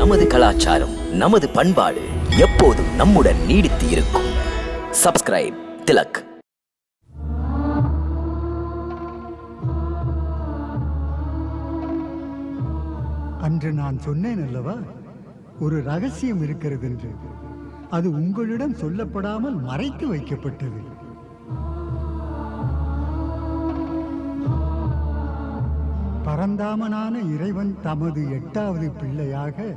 நமது கலாச்சாரம் நமது பண்பாடு எப்போதும் நம்முடன் நீடித்து இருக்கும். சப்ஸ்கிரைப் திலக். அன்று நான் சொன்னேன் அல்லவா? ஒரு ரகசியம் இருக்கிறது என்று. அது உங்களிடம் சொல்லப்படாமல் மறைத்து வைக்கப்பட்டது. பரந்தாமனான இறைவன் தமது எட்டாவது பிள்ளையாக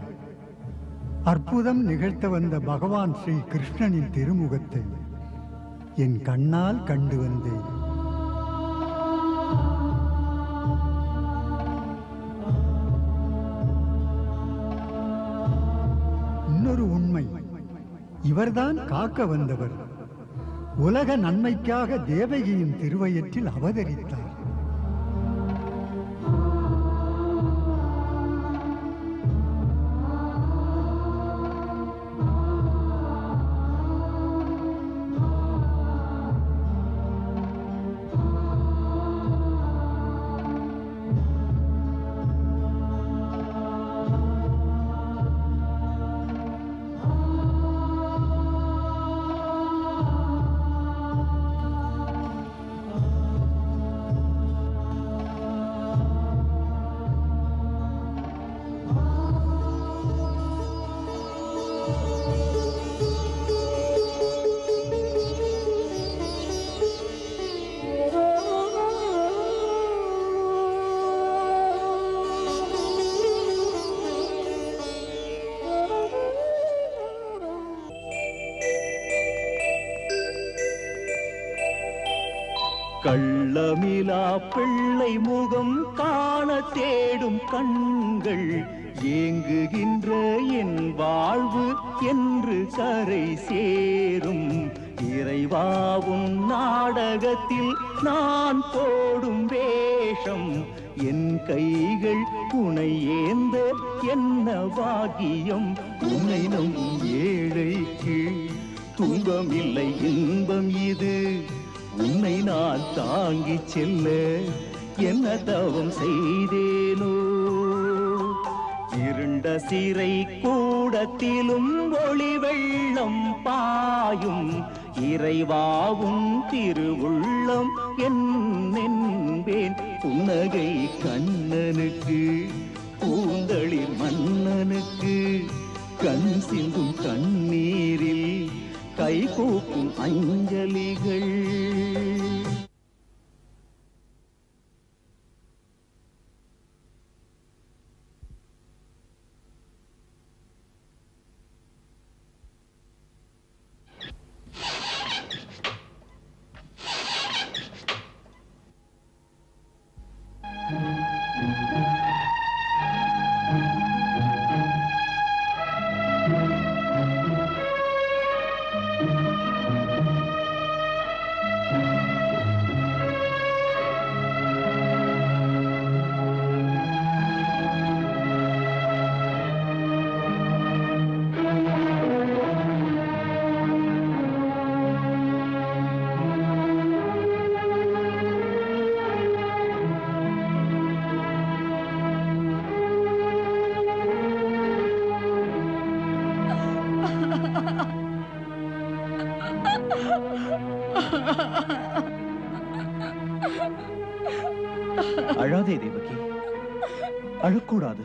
அற்புதம் நிகழ்த்த வந்த பகவான் ஸ்ரீ கிருஷ்ணனின் திருமுகத்தை என் கண்ணால் கண்டு வந்தேன். இன்னொரு உண்மை. இவர்தான் காக்க வந்தவர். உலக நன்மைக்காக தேவகியின் திருவயிற்றில் அவதரித்தார். பிள்ளை முகம் காண தேடும் கண்கள் ஏங்குகின்ற என் வாழ்வு என்று கரை சேரும். இறைவாவும் நாடகத்தில் நான் போடும் வேஷம். என் கைகள் உனை ஏந்த என்ன பாகியம் உன்னை நம்பும் ஏழைக்கு துன்பமில்லை இன்பம் இது. உன்னை நான் தாங்கி செல்ல என்ன தவம் செய்தேனோ? இருண்ட சிறை கூடத்திலும் ஒளி வெள்ளம் பாயும் இறைவாவும் திருவுள்ளம் என்பேன். புன்னகை கண்ணனுக்கு பூந்தளி மன்னனுக்கு கண் சிந்தும் கண்ணீரில் கை கைகூப்பும் அஞ்சலிகள். அழாதே தேவகி அழக்கூடாது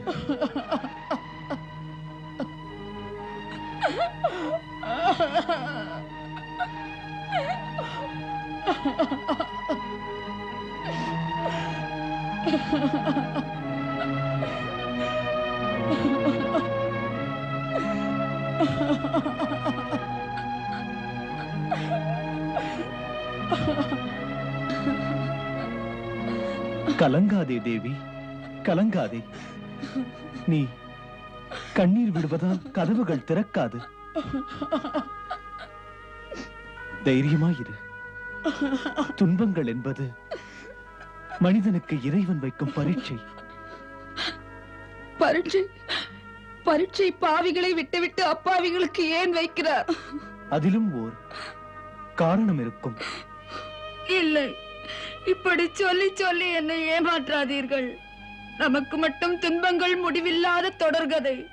Ha ha ha. கலங்காதே தேவி கலங்காதே. நீ கண்ணீர் விடுவதால் கதவுகள் திறக்காது. தைரியமாயிரு. துன்பங்கள் என்பது மனிதனுக்கு இறைவன் வைக்கும் பரீட்சை. பரீட்சை பரீட்சை பாவிகளை விட்டுவிட்டு அப்பாவிகளுக்கு ஏன் வைக்கிறார்? அதிலும் ஓர் காரணம் இருக்கும். இல்லை. இப்படி சொல்லி சொல்லி என்னை ஏமாற்றாதீர்கள். நமக்கு மட்டும் துன்பங்கள் முடிவில்லாத தொடர்கதை.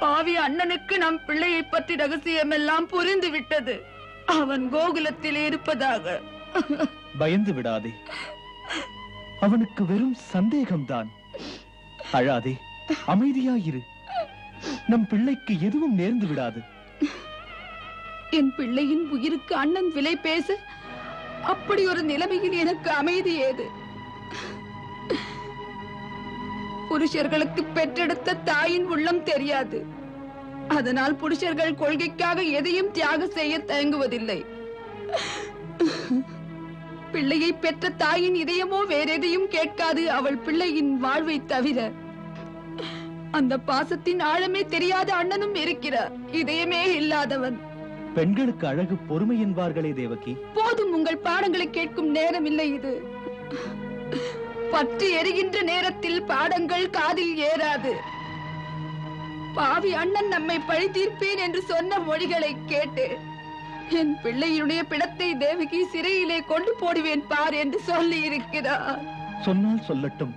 பாவி அண்ணனுக்கு நம் பிள்ளையை பற்றி ரகசியம் எல்லாம் புரிந்து விட்டது அவன் கோகுலத்தில் இருப்பதாக. பயந்து விடாதே. அவனுக்கு வெறும் சந்தேகம்தான். அழாதே அமைதியாயிரு. நம் பிள்ளைக்கு எதுவும் நேர்ந்து விடாது. என் பிள்ளையின் உயிருக்கு அண்ணன் விலை பேச. அப்படி ஒரு நிலைமையில் எனக்கு அமைதி ஏது? புருஷர்களுக்கு பெற்றெடுத்த தாயின் உள்ளம் தெரியாது. அதனால் புருஷர்கள் கொள்கைக்காக எதையும் தியாகம் செய்ய தயங்குவதில்லை. பிள்ளையை பெற்ற தாயின் இதயமோ வேறெதையும் கேட்காது அவள் பிள்ளையின் வாழ்வை தவிர. அந்த பாசத்தின் ஆழமே தெரியாத அண்ணனும் இருக்கிறார். இதயமே இல்லாதவன். பெண்களுக்கு அழகு பொறுமை என்பார்களே தேவகி. போதும் உங்கள் பாடங்களை கேட்கும் நேரம் இல்லை இது. பற்றி எரிகின்ற நேரத்தில் பாடங்கள் காதில் ஏறாது. பாவி அண்ணன் நம்மை பழி தீர்ப்பேன் என்று சொன்ன மொழிகளை கேட்டு என் பிள்ளையினுடைய பிடத்தை தேவகி சிறையிலே கொண்டு போடுவேன் பார் என்று சொல்லி இருக்கிறார் சொன்னால் சொல்லட்டும்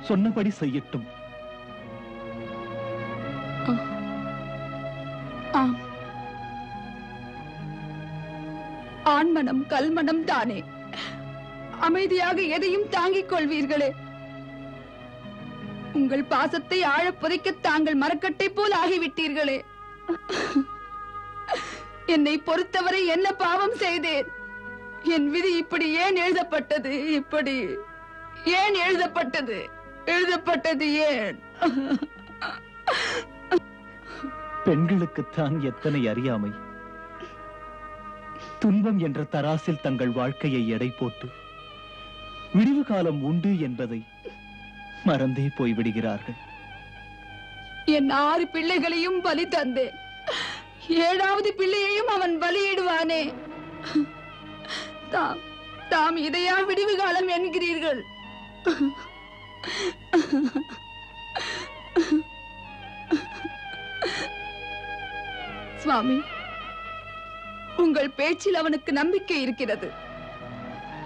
சொன்னபடி செய்யட்டும். ஆம். ஆண்மனம் கல்மனம் தானே. அமைதியாக எதையும் தாங்கிக் கொள்வீர்களே. உங்கள் பாசத்தை ஆழ புதைக்க தாங்கள் மரக்கட்டை போல் ஆகிவிட்டீர்களே. என்னை பொறுத்தவரை என்ன பாவம் செய்தேன்? என் விதி இப்படி ஏன் எழுதப்பட்டது? இப்படி ஏன் எழுதப்பட்டது? எழுதப்பட்டது ஏன்? பெண்களுக்குத்தான் எத்தனை அறியாமை? துன்பம் என்ற தராசில் தங்கள் வாழ்க்கையை எடை போட்டு விடிவு காலம் உண்டு என்பதை மறந்தே போய்விடுகிறார்கள். என் ஆறு பிள்ளைகளையும் பலி தந்தேன். ஏழாவது பிள்ளையையும் அவன் பலியிடுவானே. தாம் தாம் இதையா விடிவு காலம் என்கிறீர்கள்? சுவாமி உங்கள் பேச்சில் அவனுக்கு நம்பிக்கை இருக்கிறது.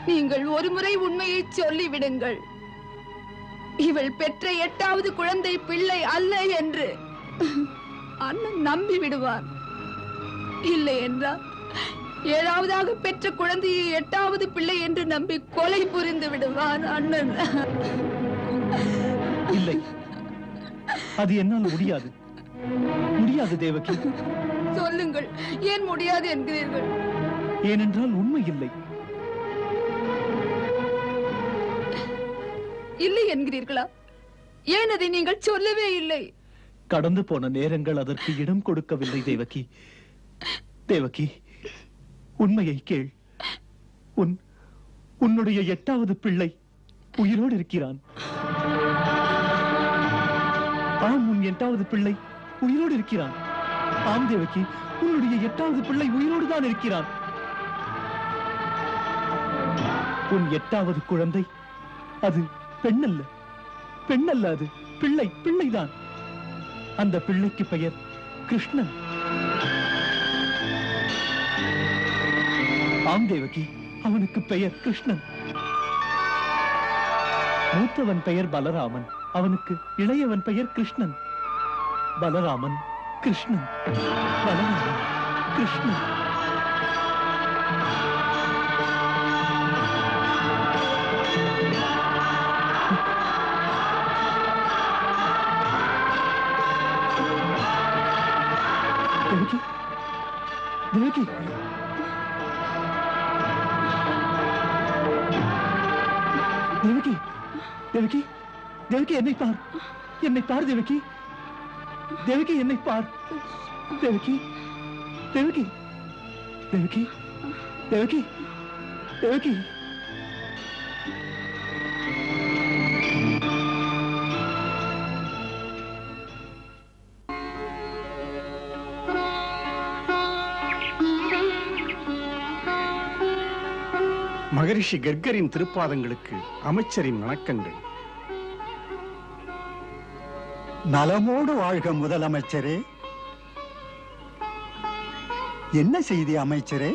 நீங்கள் ஒருமுறை உண்மையை சொல்லிவிடுங்கள். இவள் பெற்ற எட்டாவது குழந்தை பிள்ளை அல்ல என்று அண்ணன் நம்பி விடுவான் இல்லை என்றால் ஏழாவதாக பெற்ற குழந்தையை எட்டாவது பிள்ளை என்று நம்பி கொலை புரிந்து விடுவான் அண்ணன். இல்லை. அது என்னால் முடியாது. முடியாது தேவகி. சொல்லுங்கள். ஏன் முடியாது என்கிறீர்கள்? ஏனென்றால் உண்மை இல்லை. இல்லை என்கிறீர்களா? ஏன் அதை நீங்கள் சொல்லவே இல்லை? கடந்து போன நேரங்கள் அதற்கு இடம் கொடுக்கவில்லை தேவகி. தேவகி உண்மையை கேள். உன் உன்னுடைய எட்டாவது பிள்ளை உயிரோடு இருக்கிறான். ஆம் உன் எட்டாவது பிள்ளை உயிரோடு இருக்கிறான். ஆம் தேவகி உன்னுடைய எட்டாவது பிள்ளை உயிரோடு தான் இருக்கிறான். உன் எட்டாவது குழந்தை அது பெண்ணல்ல. பெண்ணல்ல அது பிள்ளை பிள்ளைதான். அந்த பிள்ளைக்கு பெயர் கிருஷ்ணன். ஆம் தேவகி அவனுக்கு பெயர் கிருஷ்ணன். மூத்தவன் பெயர் பலராமன் அவனுக்கு இளையவன் பெயர் கிருஷ்ணன். பலராமன் கிருஷ்ணன் பலராமன் கிருஷ்ணன் தேவகி தேவகி தேவகி தேவகி தேவகி என்னை பார் என்னை பார் தேவகி தேவகி என்னை பார். தேவகி தேவகி தேவகி தேவகி தேவகி. மகரிஷி கர்கரின் திருப்பாதங்களுக்கு அமைச்சரின் வணக்கங்கள். நலமோடு வாழ்க முதலமைச்சரே. என்ன செய்தி அமைச்சரே?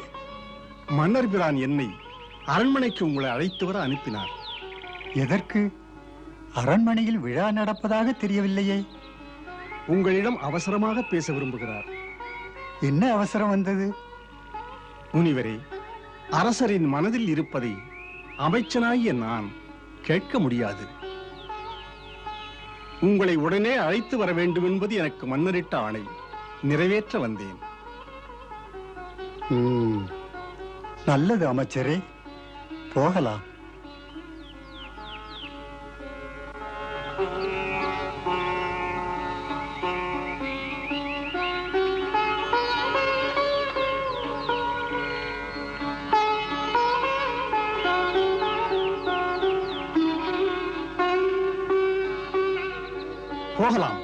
மன்னர் பிரான் என்னை அரண்மனைக்கு உங்களை அழைத்து வர அனுப்பினார். எதற்கு? அரண்மனையில் விழா நடப்பதாக தெரியவில்லையே. உங்களிடம் அவசரமாக பேச விரும்புகிறார். என்ன அவசரம் வந்தது? முனிவரே அரசரின் மனதில் இருப்பதை அமைச்சனாகிய நான் கேட்க முடியாது. உங்களை உடனே அழைத்து வர வேண்டும் என்பது எனக்கு மன்னரிட்ட ஆணை. நிறைவேற்ற வந்தேன். நல்லது அமைச்சரே. போகலாம். போகலாம்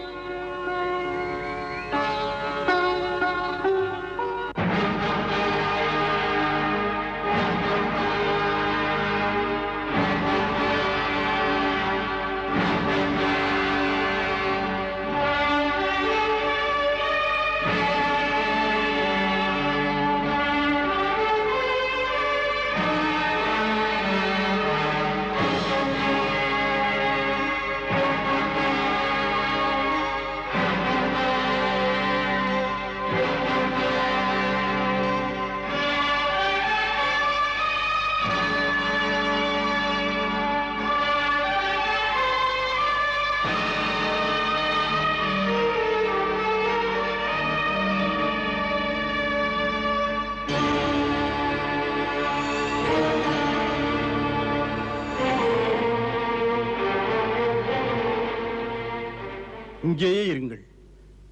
இங்கேயே இருங்கள்.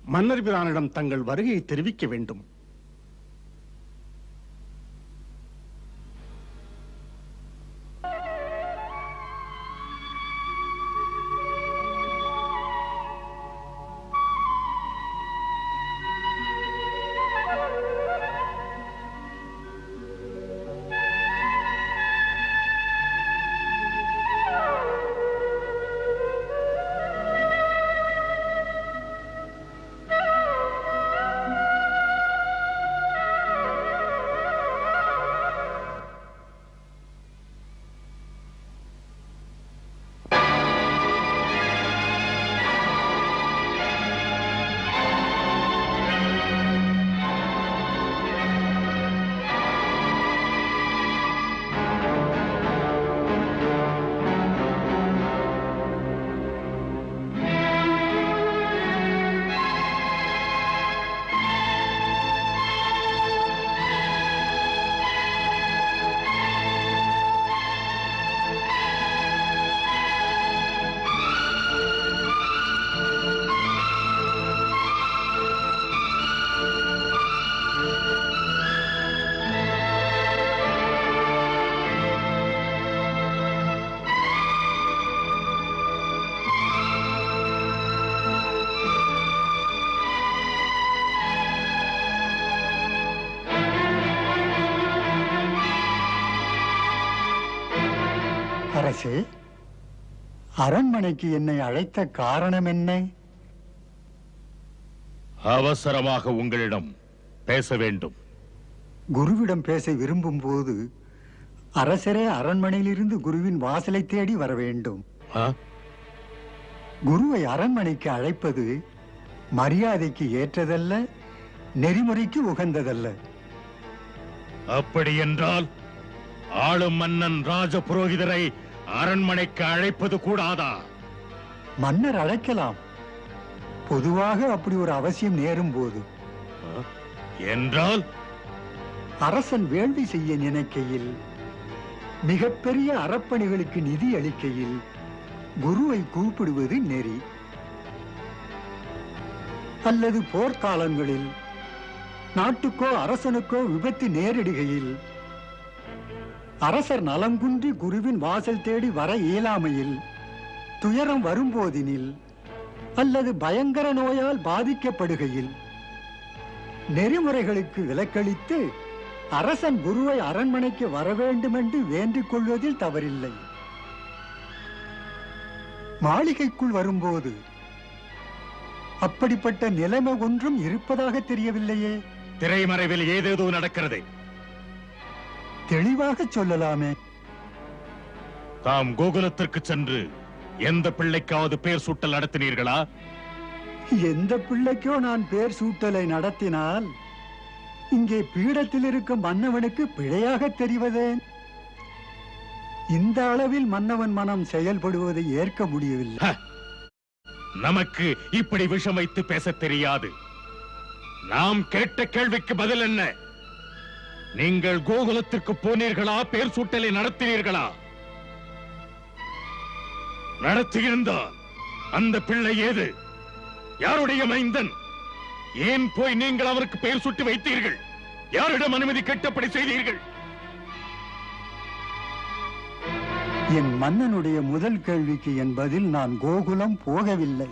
மன்னர் பிரானிடம் தங்கள் வருகையை தெரிவிக்க வேண்டும். அரசே அரண்மனைக்கு என்னை அழைத்த காரணம் என்ன? அவசரமாக உங்களிடம் பேச வேண்டும். குருவிடம் பேச விரும்பும் போது அரசரே அரண்மனையிலிருந்து குருவின் வாசலை தேடி வர வேண்டும்? குருவை அரண்மனைக்கு அழைப்பது மரியாதைக்கு ஏற்றதல்ல நெறிமுறைக்கு உகந்ததல்ல. அப்படி என்றால் ஆளும் மன்னன் ராஜ புரோகிதரை அரண்மனைக்கு அழைப்பது கூடாதா? மன்னர் அழைக்கலாம். பொதுவாக அப்படி ஒரு அவசியம் நேரும் போது என்றால்? அரசன் வேள்வி செய்ய நினைக்கையில் மிகப்பெரிய அறப்பணிகளுக்கு நிதி அளிக்கையில் குருவை கூப்பிடுவது நெறி. அல்லது போர்க்காலங்களில் நாட்டுக்கோ அரசனுக்கோ விபத்து நேரிடுகையில் அரசர் நலங்குன்றி குருவின் வாசல் தேடி வர இயலாமையில் துயரம் வரும்போதினில் அல்லது பயங்கர நோயால் பாதிக்கப்படுகையில் நெறிமுறைகளுக்கு விலக்களித்து அரசன் குருவை அரண்மனைக்கு வர வேண்டுமென்று வேண்டிக் கொள்வதில் தவறில்லை. மாளிகைக்குள் வரும்போது அப்படிப்பட்ட நிலைமை ஒன்றும் இருப்பதாக தெரியவில்லையே. திரைமறைவில் ஏதேதோ நடக்கிறது. தெளிவாக சொல்லலாமே. தாம் கோகுலத்திற்கு சென்று எந்த பிள்ளைக்காவது பேர் சூட்டல் நடத்தினீர்களா? எந்த பிள்ளைக்கோ நான் பேர் சூட்டலை நடத்தினால் இங்கே பீடத்தில் இருக்கும் மன்னவனுக்கு பிழையாக தெரிவதேன்? இந்த அளவில் மன்னவன் மனம் செயல்படுவதை ஏற்க முடியவில்லை. நமக்கு இப்படி விஷம் வைத்து பேசத் தெரியாது. நாம் கேட்ட கேள்விக்கு பதில் என்ன? நீங்கள் கோகுலத்திற்கு போனீர்களா? பேர் சூட்டலை நடத்தினீர்களா? நடத்தியிருந்தால் அந்த பிள்ளை ஏது? யாருடைய மைந்தன்? ஏன் போய் நீங்கள் அவருக்கு பெயர் சுட்டு வைத்தீர்கள்? யாரிடம் அனுமதி கட்டப்படி செய்தீர்கள்? என் மன்னனுடைய முதல் கேள்விக்கு என் பதில் நான் கோகுலம் போகவில்லை.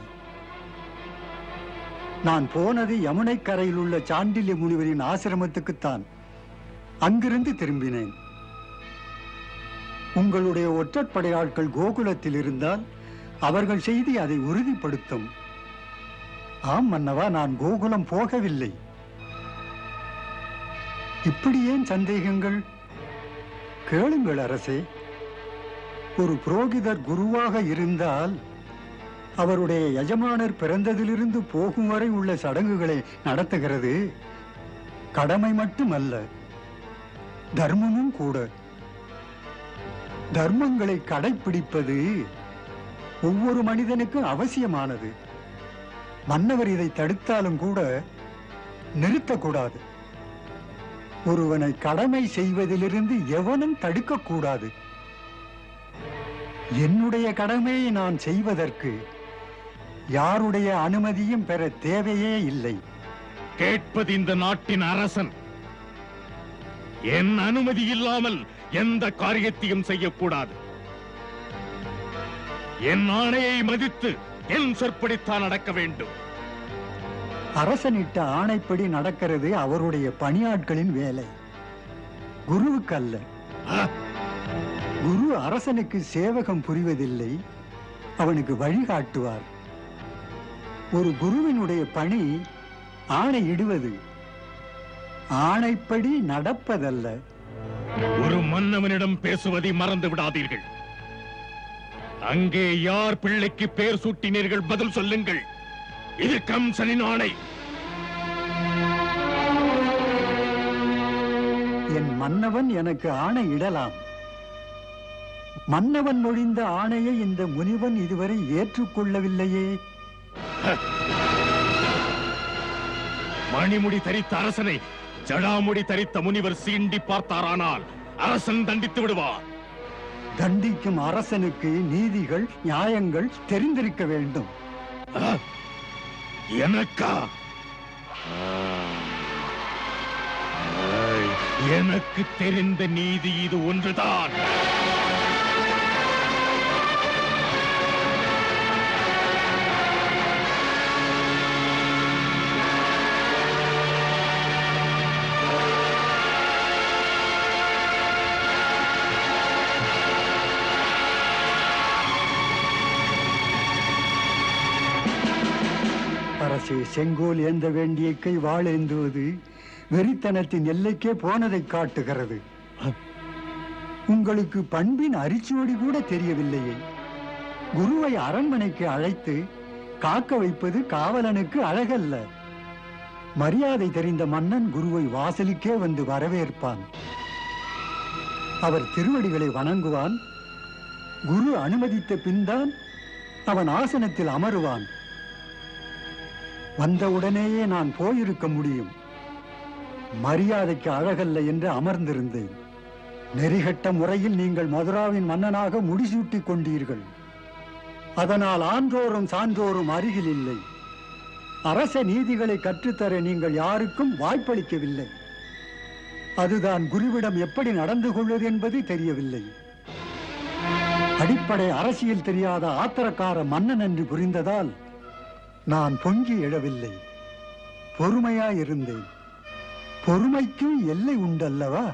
நான் போனது யமுனை கரையில் உள்ள சாண்டில்ய முனிவரின் ஆசிரமத்துக்குத்தான். அங்கிருந்து திரும்பினேன். உங்களுடைய ஒற்றற்படையாட்கள் கோகுலத்தில் இருந்தால் அவர்கள் செய்தி அதை உறுதிப்படுத்தும். ஆம் மன்னவா நான் கோகுலம் போகவில்லை. இப்படி ஏன் சந்தேகங்கள்? கேளுங்கள் அரசே. ஒரு புரோகிதர் குருவாக இருந்தால் அவருடைய எஜமானர் பிறந்ததிலிருந்து போகும் வரை உள்ள சடங்குகளை நடத்துகிறது. கடமை மட்டுமல்ல. தர்மமும் கூட. தர்மங்களை கடைப்பிடிப்பது ஒவ்வொரு மனிதனுக்கும் அவசியமானது. மன்னவர் இதை தடுத்தாலும் கூட நிறுத்தக்கூடாது. ஒருவனை கடமை செய்வதிலிருந்து எவனும் தடுக்கக்கூடாது. என்னுடைய கடமையை நான் செய்வதற்கு யாருடைய அனுமதியும் பெற தேவையே இல்லை. கேட்பது இந்த நாட்டின் அரசன். என் அனுமதி இல்லாமல் எந்த காரியத்தையும் செய்யக்கூடாது. என் ஆணையை மதித்து என் சொற்படித்தான் நடக்க வேண்டும். அரசனிட்ட ஆணைப்படி நடக்கிறது அவருடைய பணியாட்களின் வேலை. குருவுக்கு அல்ல. குரு அரசனுக்கு சேவகம் புரிவதில்லை. அவனுக்கு வழிகாட்டுவார். ஒரு குருவினுடைய பணி ஆணையிடுவது. ஆணைப்படி நடப்பதல்ல. ஒரு மன்னவனிடம் பேசுவதை மறந்து விடாதீர்கள். அங்கே யார் பிள்ளைக்கு பேர் சூட்டினீர்கள் பதில் சொல்லுங்கள். இது கம்சனின் ஆணை என் மன்னவன் எனக்கு ஆணை இடலாம். மன்னவன் மொழிந்த ஆணையை இந்த முனிவன் இதுவரை ஏற்றுக்கொள்ளவில்லையே. மணிமுடி தரித்த அரசனை ஜடாமுடி தரித்த முனிவர் சீண்டி பார்த்தாரானால் அரசன் தண்டித்து விடுவார் தண்டிக்கும் அரசனுக்கு நீதிகள் நியாயங்கள் தெரிந்திருக்க வேண்டும். எனக்கா? எனக்கு தெரிந்த நீதி இது ஒன்றுதான். அரசே செங்கோல் ஏந்த வேண்டிய கை வாழேந்துவது வெறித்தனத்தின் எல்லைக்கே போனதை காட்டுகிறது. உங்களுக்கு பண்பின் அரிச்சுவடி கூட தெரியவில்லையே. குருவை அரண்மனைக்கு அழைத்து காக்க வைப்பது காவலனுக்கு அழகல்ல. மரியாதை தெரிந்த மன்னன் குருவை வாசலுக்கே வந்து வரவேற்பான். அவர் திருவடிகளை வணங்குவான். குரு அனுமதித்த பின்தான் அவன் ஆசனத்தில் அமருவான். வந்தவுடனேயே நான் போயிருக்க முடியும். மரியாதைக்கு அழகல்ல என்று அமர்ந்திருந்தேன். நெறிகட்ட முறையில் நீங்கள் மதுராவின் மன்னனாக முடிசூட்டிக் கொண்டீர்கள். அதனால் ஆன்றோரும் சான்றோரும் அருகில் இல்லை. அரச நீதிகளை கற்றுத்தர நீங்கள் யாருக்கும் வாய்ப்பளிக்கவில்லை. அதுதான் குருவிடம் எப்படி நடந்து கொள்வது என்பது தெரியவில்லை. அடிப்படை அரசியல் தெரியாத ஆத்திரக்கார மன்னன் என்று புரிந்ததால் நான் பொங்கி எழவில்லை. பொறுமையாயிருந்தேன். பொறுமைக்கும் எல்லை உண்டல்லவா?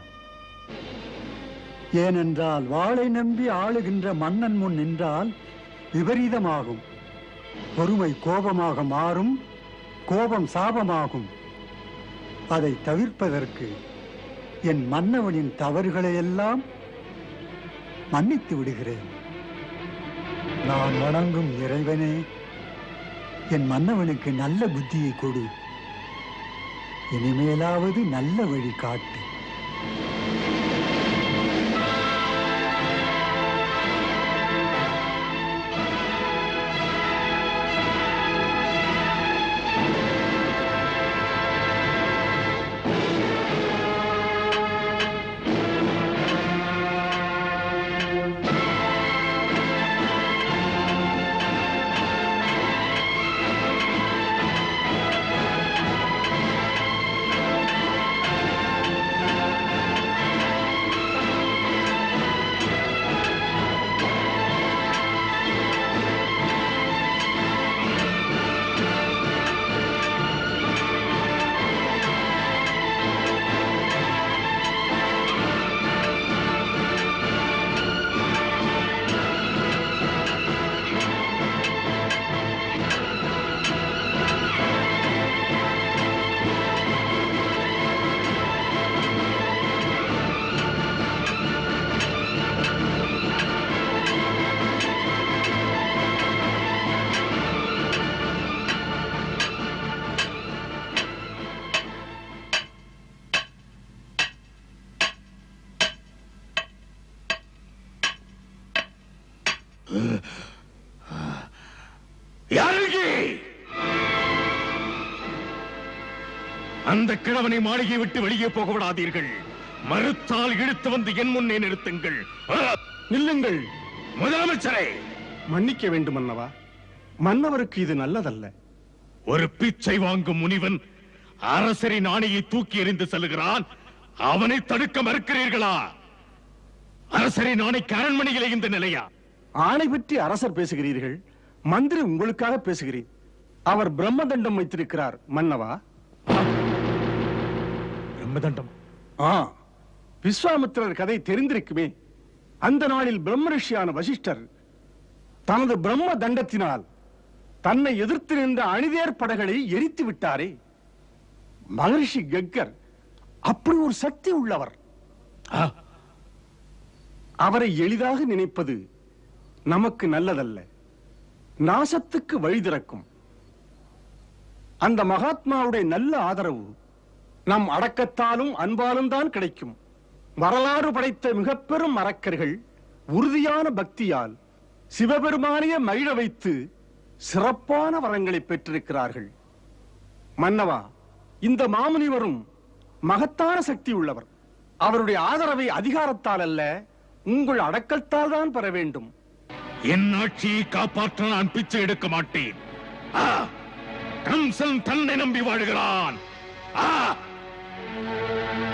ஏனென்றால் வாளை நம்பி ஆளுகின்ற மன்னன் முன் நின்றால் விபரீதமாகும். பொறுமை கோபமாக மாறும் கோபம் சாபமாகும். அதை தவிர்ப்பதற்கு என் மன்னவனின் தவறுகளை எல்லாம் மன்னித்து விடுகிறேன். நான் வணங்கும் இறைவனே என் மன்னவனுக்கு நல்ல புத்தியை கொடு. இனிமேலாவது நல்ல வழி காட்டு. கிழவனை மாளிகை விட்டு வெளியே போக விடாதீர்கள். மறுத்தால் இழுத்து வந்து என் முன்னே நிறுத்துங்கள்! நில்லுங்கள். முதலமைச்சரே. மன்னிக்க வேண்டும் மன்னவா மன்னவருக்கு இது நல்லதல்ல. ஒரு பிச்சை வாங்கும் முனிவன் அரசரின் ஆணையை தூக்கி எறிந்து செல்கிறான். அவனை தடுக்க மறுக்கிறீர்களா? அரசரின் ஆணைக்கு அரண்மனையிலே இந்த நிலையா? ஆணை பற்றி அரசர் பேசுகிறீர்கள். மந்திரி உங்களுக்காக பேசுகிறேன். அவர் பிரம்மதண்டம் வைத்திருக்கிறார் மன்னவா? பிரம்மதண்டம். ஆ விஸ்வாமித்திரர் கதை தெரிந்திருக்குமே. அந்த நாளில் பிரம்ம ரிஷியான வசிஷ்டர் தனது பிரம்ம தண்டத்தினால் தன்னை எதிர்த்து நின்ற அணிதேர் படைகளை எரித்து விட்டாரே. மகரிஷி கக்கர் அப்படி ஒரு சக்தி உள்ளவர். அவரை எளிதாக நினைப்பது நமக்கு நல்லதல்ல. நாசத்துக்கு வழி திறக்கும். அந்த மகாத்மாவுடைய நல்ல ஆதரவு நம் அடக்கத்தாலும் அன்பாலும் தான் கிடைக்கும். வரலாறு படைத்த மிக பெரும் அரக்கர்கள் உறுதியான பக்தியால் சிவபெருமானிய மகிழ வைத்து சிறப்பான வரங்களை பெற்றிருக்கிறார்கள். மன்னவா இந்த மாமுனிவரும் மகத்தான சக்தி உள்ளவர். அவருடைய ஆதரவை அதிகாரத்தால் அல்ல உங்கள் அடக்கத்தால் தான் பெற வேண்டும். என் ஆட்சியை காப்பாற்ற நான் பிச்சை எடுக்க மாட்டேன். கம்சன் தன்னை நம்பி வாழ்கிறான். Música